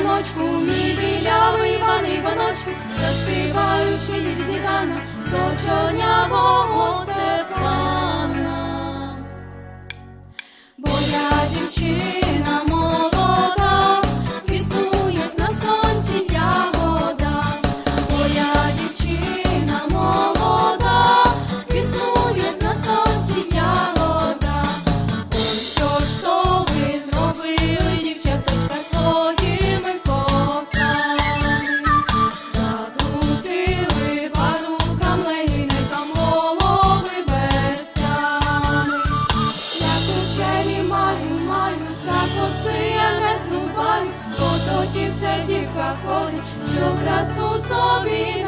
Іваночку, мій білявий Іван Іваночку, заспіваючи від дідана до чорнявого. дівка ходить, що красу собі.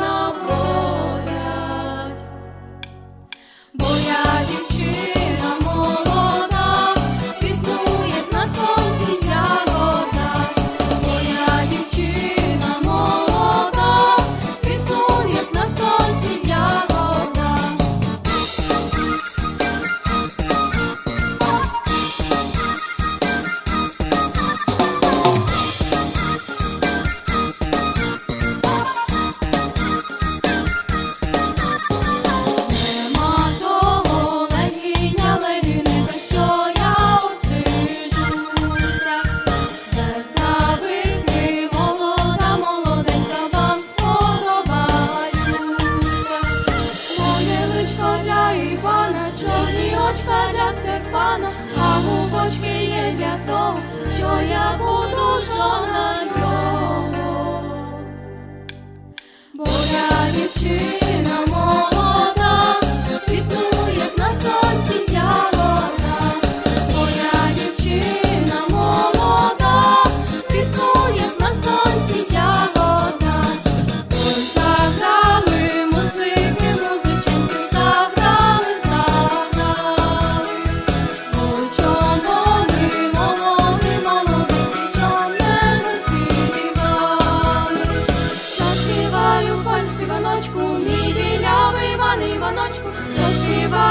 бочка для Стефана, а губочки є для того, що я буду.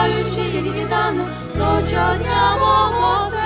Ojciec, jedynie dano, co ciągniało moc.